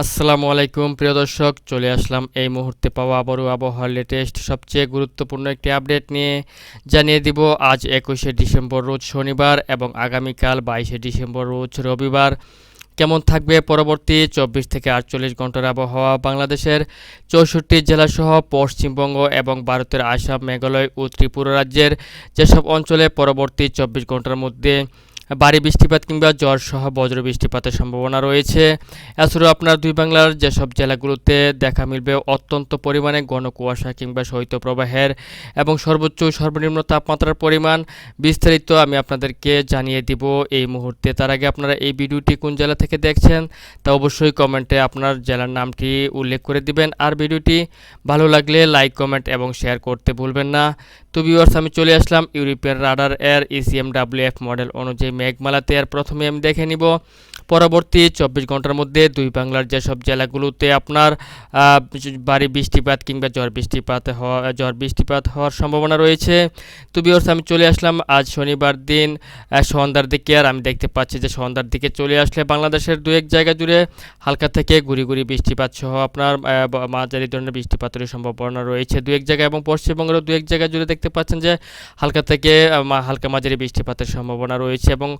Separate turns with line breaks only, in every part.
আসসালামু আলাইকুম, প্রিয় দর্শক। চলে আসলাম এই মুহূর্তে পাওয়া আবারও আবহাওয়ার লেটেস্ট সবচেয়ে গুরুত্বপূর্ণ একটি আপডেট নিয়ে। জানিয়ে দিব, আজ একুশে ডিসেম্বর, রোজ শনিবার এবং আগামীকাল বাইশে ডিসেম্বর, রোজ রবিবার। কেমন থাকবে পরবর্তী চব্বিশ থেকে আটচল্লিশ ঘণ্টার আবহাওয়া বাংলাদেশের? চৌষট্টি জেলাসহ পশ্চিমবঙ্গ এবং ভারতের আসাম, মেঘালয় ও ত্রিপুরা রাজ্যের যেসব অঞ্চলে পরবর্তী চব্বিশ ঘণ্টার মধ্যে ভারী বৃষ্টিপাত কিংবা ঝড় সহ বজ্র বৃষ্টিপাতের সম্ভাবনা রয়েছে। এছাড়াও আপনার দুই বাংলার যেসব জেলাগুলোতে দেখা মিলবে অত্যন্ত পরিমাণে ঘন কুয়াশা কিংবা শৈত্যপ্রবাহের এবং সর্বোচ্চ সর্বনিম্ন তাপমাত্রার পরিমাণ বিস্তারিত আমি আপনাদেরকে জানিয়ে দিব এই মুহূর্তে। তার আগে আপনারা এই ভিডিওটি কোন জেলা থেকে দেখছেন তা অবশ্যই কমেন্টে আপনার জেলার নামটি উল্লেখ করে দিবেন। আর ভিডিওটি ভালো লাগলে লাইক, কমেন্ট এবং শেয়ার করতে ভুলবেন না। তো ভিউয়ার্স আমি চলে আসলাম ইউরোপিয়ান রাডার এর ইসিএম ডাব্লিউএফ মডেল অনুযায়ী মেঘমালাতে আর প্রথমে আমি দেখে নিব। পরবর্তী চব্বিশ ঘণ্টার মধ্যে দুই বাংলার যেসব জেলাগুলোতে আপনার ভারী বৃষ্টিপাত কিংবা ঝড় বৃষ্টিপাত হওয়া ঝড় বৃষ্টিপাত হওয়ার সম্ভাবনা রয়েছে। তো বিয়র্স আমি চলে আসলাম আজ শনিবার দিন সন্ধ্যার দিকে, আর আমি দেখতে পাচ্ছি যে সন্ধ্যার দিকে চলে আসলে বাংলাদেশের দু এক জায়গা জুড়ে হালকা থেকে গুড়ি গুড়ি বৃষ্টিপাত সহ আপনার মাঝারি ধরনের বৃষ্টিপাতের সম্ভাবনা রয়েছে দু এক জায়গায় এবং পশ্চিমবঙ্গেরও দু এক জায়গা জুড়ে দেখতে পাচ্ছেন যে হালকা থেকে হালকা মাঝারি বৃষ্টিপাতের সম্ভাবনা রয়েছে এবং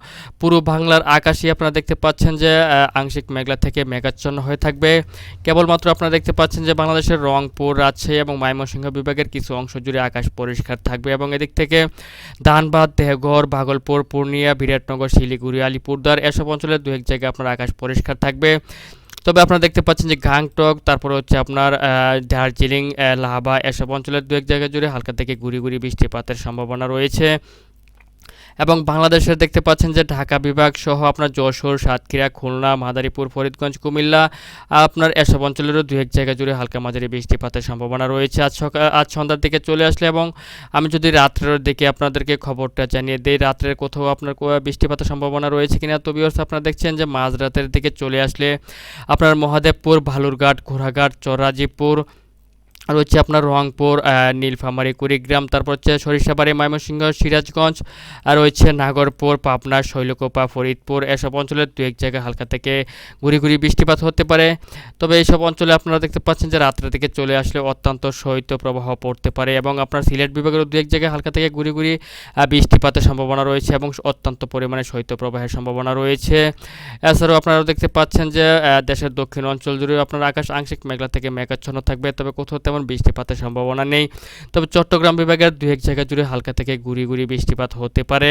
পুরো বাংলার আকাশই আপনারা দেখতে পাচ্ছেন যে আংশিক মেঘলা থেকে মেঘাচ্ছন্ন হয়ে থাকবে। কেবলমাত্র আপনারা দেখতে পাচ্ছেন যে, বাংলাদেশের রংপুর, রাজশাহী এবং ময়মনসিংহ বিভাগের কিছু অংশ জুড়ে আকাশ পরিষ্কার থাকবে এবং এদিক থেকে ধানবাদ, দেহগড়, ভাগলপুর, পূর্ণিয়া, বিরাটনগর, শিলিগুড়ি আলিপুরদার এসব অঞ্চলের দু এক জায়গায় আপনার আকাশ পরিষ্কার থাকবে। তবে আপনারা দেখতে পাচ্ছেন যে গাংটক তারপরে হচ্ছে আপনার দার্জিলিং লাভা এসব অঞ্চলের দু এক জায়গা জুড়ে হালকা থেকে গুড়ি গুড়ি বৃষ্টিপাতের সম্ভাবনা রয়েছে। এবং বাংলাদেশের দেখতে পাচ্ছেন যে ঢাকা বিভাগ সহ আপনার যশোর, সাতক্ষীরা, খুলনা, মাদারীপুর, ফরিদগঞ্জ, কুমিল্লা, আপনার এসব অঞ্চলেরও দু এক জায়গা জুড়ে হালকা মাঝারি বৃষ্টিপাতের সম্ভাবনা রয়েছে। আজ সকাল আজ সন্ধ্যার দিকে চলে আসলে এবং আমি যদি রাত্রের দিকে আপনাদেরকে খবরটা জানিয়ে দিই, রাত্রের কোথাও আপনার বৃষ্টিপাতের সম্ভাবনা রয়েছে কিনা? তো বিয়র্স আপনারা দেখছেন যে মাঝরাতের দিকে চলে আসলে আপনার মহাদেবপুর, ভালুরঘাট, ঘোড়াঘাট, চরাজিপুর আর হচ্ছে আপনার রংপুর নীলফামারী, কুড়িগ্রাম, তারপর হচ্ছে সরিষাবাড়ি, ময়মনসিংহ, সিরাজগঞ্জ, আর হচ্ছে নাগরপুর, পাবনা, শৈলকোপা, ফরিদপুর, এসব অঞ্চলের দু এক জায়গায় হালকা থেকে ঘুরি ঘুরি বৃষ্টিপাত হতে পারে। তবে এইসব অঞ্চলে আপনারা দেখতে পাচ্ছেন যে রাত্রে থেকে চলে আসলে অত্যন্ত শৈত্য প্রবাহ পড়তে পারে এবং আপনার সিলেট বিভাগের দু এক জায়গায় হালকা থেকে ঘুরি ঘুরি বৃষ্টিপাতের সম্ভাবনা রয়েছে এবং অত্যন্ত পরিমাণে শৈত্য প্রবাহের সম্ভাবনা রয়েছে। এছাড়াও আপনারা দেখতে পাচ্ছেন যে দেশের দক্ষিণ অঞ্চল জুড়ে আপনার আকাশ আংশিক মেঘলা থেকে মেঘাচ্ছন্ন থাকবে। তবে কোথাও তেমন বৃষ্টিপাতের সম্ভাবনা নেই। তবে চট্টগ্রাম বিভাগের দু এক জায়গা জুড়ে হালকা থেকে গুড়ি গুড়ি বৃষ্টিপাত হতে পারে।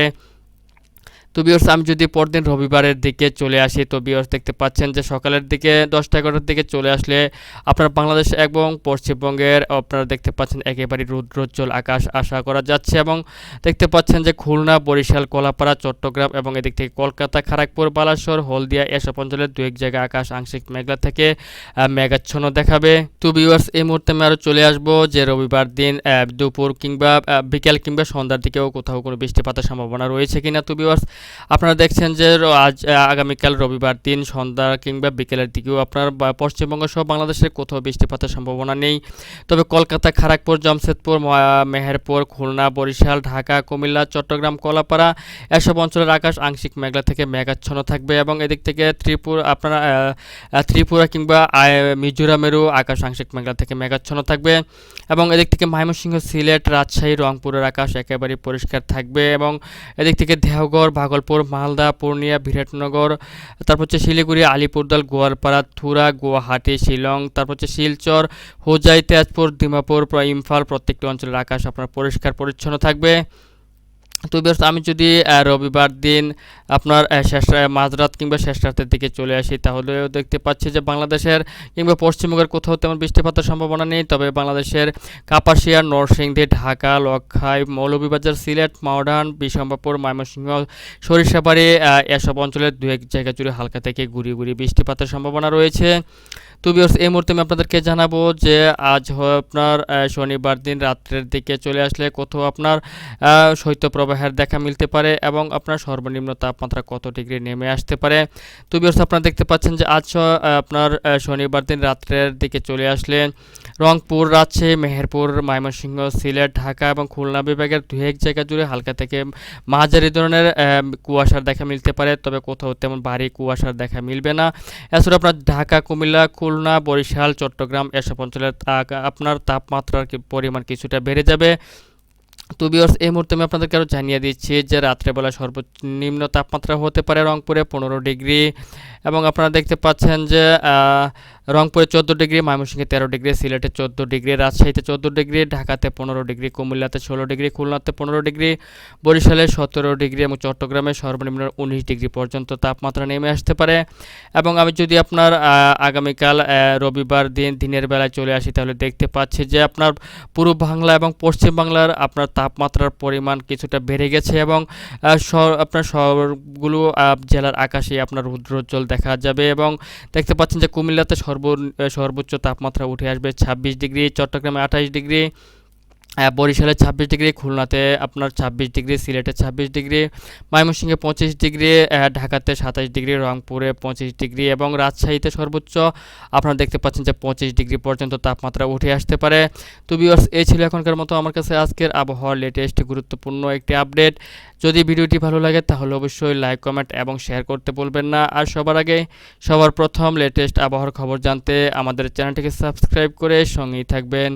তো বিয়র্স আমি যদি পরদিন রবিবারের দিকে চলে আসি, তো বিয়র্স দেখতে পাচ্ছেন যে সকালের দিকে দশটা এগারোটার দিকে চলে আসলে আপনার বাংলাদেশ এবং পশ্চিমবঙ্গের, আপনারা দেখতে পাচ্ছেন একেবারে রুদ্রোজ্জ্বল আকাশ আশা করা যাচ্ছে এবং দেখতে পাচ্ছেন যে খুলনা, বরিশাল, কলাপাড়া, চট্টগ্রাম এবং এদিক থেকে কলকাতা খড়গপুর বালাসর, হলদিয়া, এসব অঞ্চলের দু এক জায়গায় আকাশ আংশিক মেঘলা থেকে মেঘাচ্ছন্ন দেখাবে। তো এই মুহূর্তে আমি আরও চলে আসব যে রবিবার দিন দুপুর কিংবা বিকেল কিংবা সন্ধ্যার দিকেও কোথাও কোনো বৃষ্টিপাতের সম্ভাবনা রয়েছে কিনা? তো বিওয়ার্স আপনারা দেখছেন যে আজ আগামীকাল রবিবার দিন, সন্ধ্যা কিংবা বিকেলের দিকেও আপনার পশ্চিমবঙ্গ সহ বাংলাদেশের কোথাও বৃষ্টিপাতের সম্ভাবনা নেই। তবে কলকাতা খড়গপুর জামশেদপুর মেহেরপুর, খুলনা, বরিশাল, ঢাকা, কুমিল্লা, চট্টগ্রাম, কলাপাড়া এসব অঞ্চলের আকাশ আংশিক মেঘলা থেকে মেঘাচ্ছন্ন থাকবে এবং এদিক থেকে ত্রিপুরা, আপনারা ত্রিপুরা কিংবা মিজোরামেরও আকাশ আংশিক মেঘলা থেকে মেঘাচ্ছন্ন থাকবে। এবং এদিক থেকে ময়মনসিংহ, সিলেট, রাজশাহী, রংপুরের আকাশ একেবারে পরিষ্কার থাকবে এবং এদিক থেকে দেহগড়, ভাগলপুর, মালদা, পূর্ণিয়া, বিরাটনগর, তারপর হচ্ছে শিলিগুড়ি আলিপুরদাল গোয়ালপাড়া, থুরা, গুয়াহাটি, শিলং, তারপর হচ্ছে শিলচর, হোজাই, তেজপুর, ডিমাপুর, ইম্ফাল প্রত্যেকটি অঞ্চলের আকাশ আপনার পরিষ্কার পরিচ্ছন্ন থাকবে। তো আমি যদি রবিবার দিন আপনার শেষ মাঝরাত কিংবা শেষ রাতের দিকে চলে আসি তাহলেও দেখতে পাচ্ছি যে বাংলাদেশের কিংবা পশ্চিমবঙ্গের কোথাও তেমন বৃষ্টিপাতের সম্ভাবনা নেই। তবে বাংলাদেশের কাপাসিয়া নরসিংদী ঢাকা লক্ষাই মৌলভীবাজার সিলেট মাওডান বিশম্বাপুর ময়মনসিংহ সরিষাবাড়ি এসব অঞ্চলের দু এক জায়গা জুড়ে হালকা থেকে গুড়ি গুড়ি বৃষ্টিপাতের সম্ভাবনা রয়েছে। তো এই মুহূর্তে আমি আপনাদেরকে জানাব যে আজ আপনার শনিবার দিন রাত্রের দিকে চলে আসলে কোথাও আপনার আহ, শৈত্যপ্রবাহের দেখা মিলতে পারে এবং আপনার সর্বনিম্ন তাপমাত্রা কত ডিগ্রি নেমে আসতে পারে? তো ভিউয়ার্স আপনারা দেখতে পাচ্ছেন যে আজ আপনার শনিবার দিন রাত্রের দিকে চলে আসলে রংপুর রাজশাহী মেহেরপুর, ময়মনসিংহ, সিলেট, ঢাকা এবং খুলনা বিভাগের দু এক জায়গা জুড়ে হালকা থেকে মাঝারি ধরনের কুয়াশার দেখা মিলতে পারে। তবে কোথাও তেমন ভারী কুয়াশার দেখা মিলবে না। এছাড়া আপনার ঢাকা, কুমিল্লা, খুলনা, বরিশাল, চট্টগ্রাম এসব অঞ্চলের আপনার তাপমাত্রার পরিমাণ কিছুটা বেড়ে যাবে। তো বিয়ার্স এই মুহূর্তে আমি আপনাদেরকে আরও জানিয়ে দিচ্ছি যে রাত্রেবেলা সর্বনিম্ন তাপমাত্রা হতে পারে রংপুরে পনেরো ডিগ্রি এবং আপনারা দেখতে পাচ্ছেন যে রংপুরে চোদ্দ ডিগ্রি, ময়মনসিংহে তেরো ডিগ্রি, সিলেটে চোদ্দ ডিগ্রি, রাজশাহীতে চোদ্দ ডিগ্রি, ঢাকাতে পনেরো ডিগ্রি, কুমিল্লাতে ষোলো ডিগ্রি, খুলনাতে পনেরো ডিগ্রি, বরিশালে সতেরো ডিগ্রি এবং চট্টগ্রামে সর্বনিম্ন উনিশ ডিগ্রি পর্যন্ত তাপমাত্রা নেমে আসতে পারে। এবং আমি যদি আপনার আগামীকাল রবিবার দিন, দিনের বেলায় চলে আসি, তাহলে দেখতে পাচ্ছি যে আপনার পূর্ব বাংলা এবং পশ্চিম বাংলার আপনার তাপমাত্রার পরিমাণ কিছুটা বেড়ে গেছে এবং আপনার শহরগুলো জেলার আকাশে আপনার রুদ্রোজ্জ্বল দেখা যাবে এবং দেখতে পাচ্ছেন যে কুমিল্লাতে সর্ব সর্বোচ্চ তাপমাত্রা উঠে আসবে ছাব্বিশ ডিগ্রি, চট্টগ্রামে আঠাশ ডিগ্রি বরিশালে ছাব্বিশ ডিগ্রি, খুলনাতে আপনার ছাব্বিশ ডিগ্রি, সিলেটে ছাব্বিশ ডিগ্রি, ময়মনসিংহে পঁচিশ ডিগ্রি ঢাকাতে সাতাশ ডিগ্রি, রংপুরে পঁচিশ ডিগ্রি এবং রাজশাহীতে সর্বোচ্চ আপনারা দেখতে পাচ্ছেন যে পঁচিশ ডিগ্রি পর্যন্ত তাপমাত্রা উঠে আসতে পারে। তো ভিউয়ার্স এই ছিল এখনকার মতো আমার কাছে আজকের আবহাওয়ার লেটেস্ট গুরুত্বপূর্ণ একটি আপডেট যদি ভিডিওটি ভালো লাগে, তাহলে অবশ্যই লাইক কমেন্ট এবং শেয়ার করতে বলবেন না। আর সবার আগে, সবার প্রথম লেটেস্ট আবহাওয়ার খবর জানতে আমাদের চ্যানেলটিকে সাবস্ক্রাইব করে সঙ্গেই থাকবেন।